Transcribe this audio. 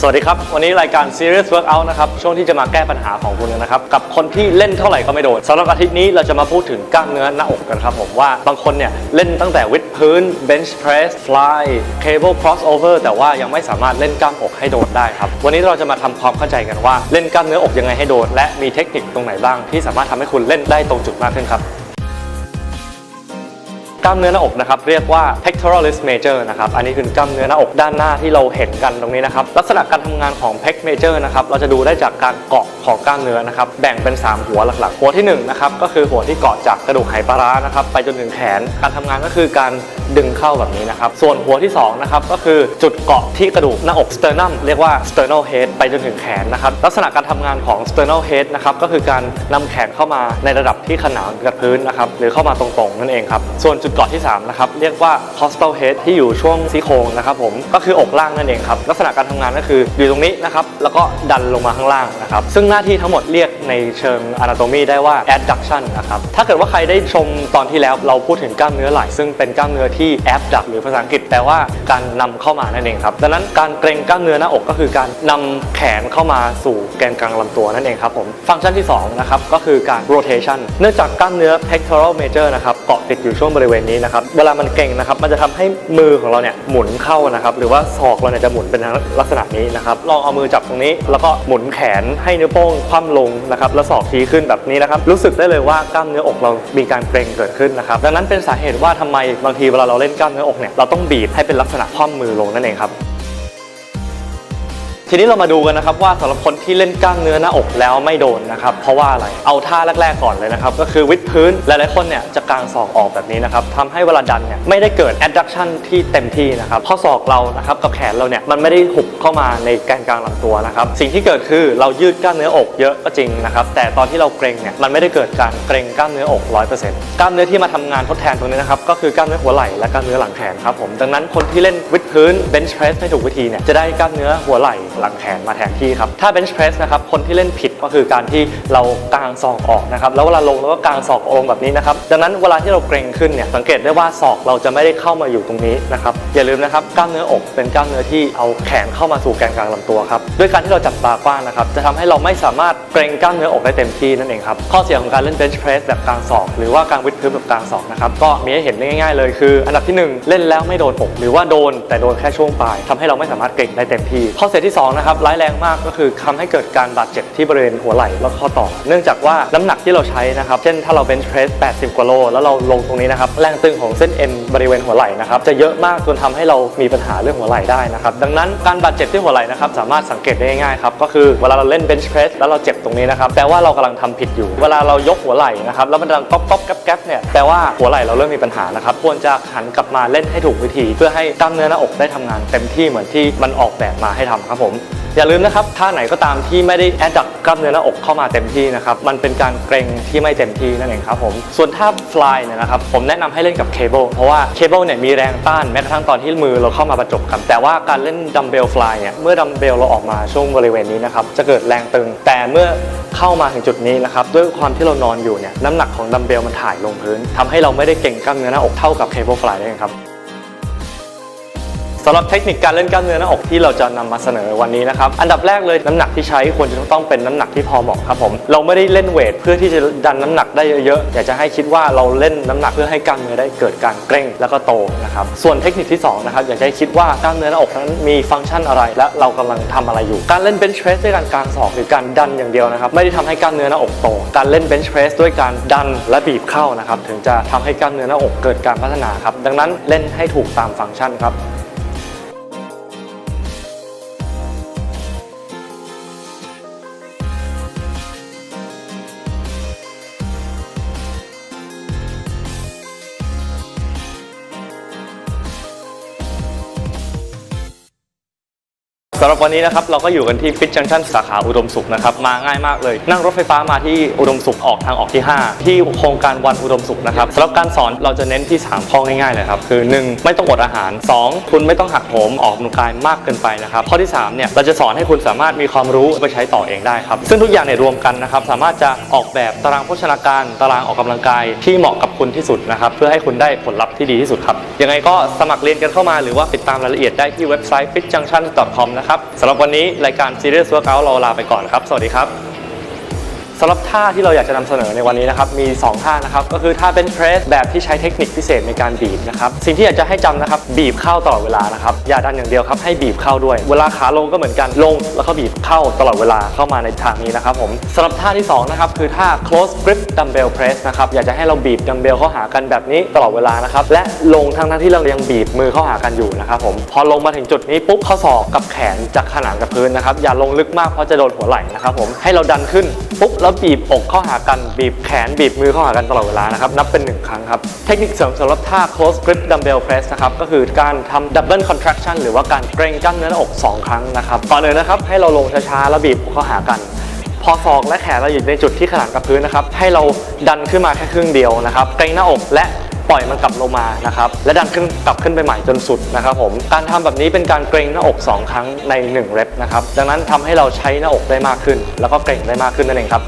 สวัสดีครับ วันนี้รายการ Serious Workout นะครับ ช่วงที่จะมาแก้ปัญหาของคุณนะครับ กับคนที่เล่นเท่าไหร่ก็ไม่โดนสำหรับอาทิตย์นี้เราจะมาพูดถึงกล้ามเนื้อหน้าอกกันครับผมว่าบางคนเนี่ย เล่นตั้งแต่วิดพื้น bench press fly cable crossover แต่ว่ายังไม่สามารถเล่นกล้ามอกให้โดนได้ครับ วันนี้เราจะมาทำความเข้าใจกันว่าเล่นกล้ามเนื้ออกยังไงให้โดน และมีเทคนิคตรงไหนบ้างที่สามารถทำให้คุณเล่นได้ตรงจุดมากขึ้นครับ กล้ามเนื้อหน้าอกนะครับเรียกว่า pectoralis major นะครับอันนี้คือกล้ามเนื้อหน้าอกด้านหน้าที่เราเห็นกันตรงนี้นะครับลักษณะการทำงานของ pec major นะครับเราจะดูได้จากการเกาะของกล้ามเนื้อนะครับแบ่งเป็น 3 หัวหลักๆ หัวที่1นะครับก็คือหัวที่เกาะจากกระดูกไหปลาร้านะครับไปจนถึงแขนการทำงานก็คือการดึงเข้าแบบนี้นะครับส่วนหัวที่2นะครับก็คือจุดเกาะที่กระดูกหน้าอก sternum เรียกว่า sternal head ไปจนถึงแขนนะครับลักษณะการทำงานของ sternal head นะครับก็คือการนำแขนเข้ามาในระดับที่ขนานกับพื้นนะครับหรือเข้ามาตรงๆนั่นเองครับส่วนจุดเกาะที่3นะครับเรียกว่า costal head ที่อยู่ช่วงซี่โครงนะครับผมก็คืออกล่างนั่นเองครับลักษณะการทำงานก็คืออยู่ตรงนี้นะครับแล้วก็ดันลงมาข้างล่างนะครับซึ่งหน้าที่ทั้งหมดเรียกในเชิง anatomy ได้ว่า adduction นะครับถ้าเกิดว่าใครได้ชมตอนที่แล้วเราพูดถึงกล้ามเนื้อไหล่ซึ่งเป็นกล้ามเนื้อที่ abduct หรือภาษาอังกฤษแปลว่าการนำเข้ามานั่นเองครับดังนั้นการเกรงกล้ามเนื้อหน้าอกก็คือการนำแขนเข้ามาสู่แกนกลางลำตัวนั่นเองครับผมฟังก์ชันที่สองนะครับก็คือการ rotation เนื่องจากกล้ามเนื้อ pectoral major นะครับ เกาะติดอยู่ช่วงบริเวณนี้นะครับ เวลามันเกร็งนะครับ มันจะทำให้มือของเราเนี่ยหมุนเข้านะครับ หรือว่าศอกเราเนี่ยจะหมุนเป็นลักษณะนี้นะครับ ลองเอามือจับตรงนี้ แล้วก็หมุนแขนให้นิ้วโป้งคว่ำลงนะครับ แล้วศอกชี้ขึ้นแบบนี้นะครับ รู้สึกได้เลยว่ากล้ามเนื้ออกเรามีการเกร็งเกิดขึ้นนะครับ ดังนั้นเป็นสาเหตุว่าทำไมบางทีเวลาเราเล่นกล้ามเนื้ออกเนี่ย เราต้องบีบให้เป็นลักษณะคว่ำมือลงนั่นเองครับ ทีนี้เรามาดูกันนะครับว่าสำหรับคนที่เล่นกล้ามเนื้อหน้าอกแล้วไม่โดนนะครับเพราะว่าอะไรเอาท่าแรก ๆ ก่อนเลยนะครับก็คือวิดพื้นหลายๆคนเนี่ยจะกางศอกออกแบบนี้นะครับทำให้เวลาดันเนี่ยไม่ได้เกิด adduction ที่เต็มที่นะครับเพราะศอกเรานะครับกับแขนเราเนี่ยมันไม่ได้หุบเข้ามาในแกนกลางลำตัวนะครับสิ่งที่เกิดคือเรายืดกล้ามเนื้ออกเยอะก็จริงนะครับแต่ตอนที่เราเกรงเนี่ยมันไม่ได้เกิดการเกรงกล้ามเนื้ออก 100%กล้ามเนื้อที่มาทำงานทดแทนตรงนี้นะครับก็คือกล้ามเนื้อหัวไหล่และกล้ามเนื้อหลังแขนครับผมดังนั้นคนที่เล่นวิดพื้น bench press ไม่ถูกวิธีเนี่ยจะได้กล้ามเนื้อหัวไหล่หลังแขนมาแทนที่ครับ ถ้า bench press นะครับ คนที่เล่นผิดก็คือการที่เรากางศอกออกนะครับ แล้วเวลาลงเราก็กางศอกลงแบบนี้นะครับ ดังนั้นเวลาที่เราเกรงขึ้นเนี่ย สังเกตได้ว่าศอกเราจะไม่ได้เข้ามาอยู่ตรงนี้นะครับ อย่าลืมนะครับ กล้ามเนื้ออกเป็นกล้ามเนื้อที่เอาแขนเข้ามาสู่แกนกลางลำตัวครับ ด้วยการที่เราจับตากว้างนะครับ จะทำให้เราไม่สามารถเกรงกล้ามเนื้ออกได้เต็มที่นั่นเองครับ ข้อเสียของการเล่น bench press แบบกางศอกหรือว่ากางวิดพื้นแบบกางศอกนะครับ ก็มีให้เห็นได้ง่าย ๆ เลยคือ อันดับที่หนึ่งเล่นแล้วไม่โดนอกหรือว่าโดนแต่โดนแค่ช่วงปลายทำให้เราไม่สามารถเกรงได้เต็มที่ข้อเสียที่สองนะครับร้ายแรงมากก็คือทำให้เกิดการบาดเจ็บที่บริเวณหัวไหล่แล้วก็ข้อต่อ เนื่องจากว่าน้ำหนักที่เราใช้นะครับ เช่นถ้าเรา bench press 80 กว่าโล แล้วเราลงตรงนี้นะครับ แรงตึงของเส้นเอ็นบริเวณหัวไหล่นะครับ จะเยอะมากจนทำให้เรามีปัญหาเรื่องหัวไหล่ได้นะครับ ดังนั้นการบาดเจ็บที่หัวไหล่นะครับ สามารถสังเกตได้ง่ายครับ ก็คือเวลาเราเล่น bench press แล้วเราเจ็บตรงนี้นะครับ แปลว่าเรากำลังทำผิดอยู่ เวลาเรายกหัวไหล่นะครับ แล้วมันดังก๊อบก๊อบแก๊บแก๊บเนี่ย แปลว่าหัวไหล่เราเริ่มมีปัญหานะครับ ควรจะหันกลับมาเล่นให้ถูกวิธี เพื่อให้กล้ามเนื้อหน้าอกได้ทำงานเต็มที่เหมือนที่มันออกแบบมาให้ทำครับผม อย่าลืมนะครับท่าไหนก็ตามที่ไม่ได้แอดดักกล้ามเนื้อหน้าอกเข้ามาเต็มที่นะครับมันเป็นการเกรงที่ไม่เต็มที่นั่นเองครับผมส่วนท่า fly เนี่ยนะครับผมแนะนำให้เล่นกับเคเบิลเพราะว่าเคเบิลเนี่ยมีแรงต้านแม้กระทั่งตอนที่มือเราเข้ามาประจบกันแต่ว่าการเล่นดัมเบล fly เนี่ยเมื่อดัมเบลเราออกมาช่วงบริเวณนี้นะครับจะเกิดแรงตึง แต่เมื่อเข้ามาถึงจุดนี้นะครับด้วยความที่เรานอนอยู่เนี่ยน้ำหนักของดัมเบลมันถ่ายลงพื้นทำให้เราไม่ได้เก่งกล้ามเนื้อหน้าอกเท่ากับเคเบิล fly ได้ครับ สำหรับเทคนิคการเล่นกล้ามเนื้อหน้าอกที่เราจะนำมาเสนอวันนี้นะครับ อันดับแรกเลยน้ำหนักที่ใช้ควรจะต้องเป็นน้ำหนักที่พอเหมาะครับผม เราไม่ได้เล่นเวทเพื่อที่จะดันน้ำหนักได้เยอะๆ อยากจะให้คิดว่าเราเล่นน้ำหนักเพื่อให้กล้ามเนื้อได้เกิดการเกร็งแล้วก็โตนะครับ ส่วนเทคนิคที่สองนะครับอยากจะให้คิดว่ากล้ามเนื้อหน้าอกนั้นมีฟังก์ชันอะไร และเรากำลังทำอะไรอยู่ การเล่นเบนช์เพรสด้วยการกางศอกหรือการดันอย่างเดียวนะครับ ไม่ได้ทำให้กล้ามเนื้อหน้าอกโต การเล่นเบนช์เพรสด้วยการดันและบีบเข้านะครับ ถึงจะทำให้กล้ามเนื้อหน้าอกเกิดการพัฒนาครับ ดังนั้นเล่นให้ถูกตามฟังก์ชันครับ สำหรับวันนี้นะครับเราก็อยู่กันที่ฟิตจังชันสาขาอุดมสุขนะครับมาง่ายมากเลย นั่งรถไฟฟ้ามาที่อุดมสุขออกทางออกที่ 5 ที่โครงการวันอุดมสุขนะครับสำหรับการสอนเราจะเน้นที่ 3 ข้อง่ายๆเลยครับคือ 1 ไม่ต้องอดอาหาร 2 คุณไม่ต้องหักโหมออกกำลังกายมากเกินไปนะครับข้อที่3เนี่ยเราจะสอนให้คุณสามารถมีความรู้ไปใช้ต่อเองได้ครับซึ่งทุกอย่างเนี่ยรวมกันนะครับสามารถจะออกแบบตารางโภชนาการ ตารางออกกำลังกายที่เหมาะกับคุณที่สุดนะครับเพื่อให้คุณได้ผลลัพธ์ที่ดีที่สุดครับยังไงก็สมัครเรียนกันเข้ามาหรือว่าติดตามรายละเอียดได้ที่เว็บไซต์ fitjunction.com นะครับนะครับสำหรับวันนี้รายการ Serious Workout เราลาไปก่อนครับ สวัสดีครับ สำหรับท่าที่เราอยากจะนำเสนอในวันนี้นะครับมี 2 ท่านะครับก็คือท่าเป็นเพรสแบบที่ใช้เทคนิคพิเศษในการบีบนะครับสิ่งที่อยากจะให้จำนะครับบีบเข้าตลอดเวลานะครับอย่าดันอย่างเดียวครับให้บีบเข้าด้วย เวลาขาลงก็เหมือนกันลง แล้วก็บีบเข้าตลอดเวลาเข้ามาในทางนี้นะครับผมสำหรับท่าที่สองนะครับคือท่า close grip dumbbell press นะครับอยากจะให้เราบีบดัมเบลเข้าหากันแบบนี้ตลอดเวลานะครับและลงทั้งทั้งที่เรายังบีบมือเข้าหากันอยู่นะครับผมพอลงมาถึงจุดนี้ปุ๊บข้อศอกกับแขนจะขนานกับพื้นนะครับอย่าลงลึกมากเพราะจะโดนหัวไหล่นะครับผมให้เราดันขึ้นปุ๊บแล้วบีบอกเข้าหากันบีบแขนบีบมือเข้าหากันตลอดเวลานะครับนับเป็นหนึ่งครั้งครับ เทคนิคเสริมสำหรับท่า close grip dumbbell press นะครับก็คือการทำ double contraction หรือว่าการเกรงกล้ามเนื้อหน้าอกสองครั้งนะครับก่อนอื่นนะครับให้เราลงช้าๆแล้วบีบเข้าหากันพอศอกและแขนเราอยู่ในจุดที่ขนานกับพื้นนะครับ ให้เราดันขึ้นมาแค่ครึ่งเดียวนะครับ เกรงหน้าอกและ ปล่อยมันกลับลงมานะครับและดันขึ้นกลับขึ้นไปใหม่จนสุดนะครับผมการทำแบบนี้เป็นการเกรงหน้าอก 2 ครั้งใน1เรปนะครับดังนั้นทำให้เราใช้หน้าอกได้มากขึ้น แล้วก็เกรงได้มากขึ้นนั่นเองครับ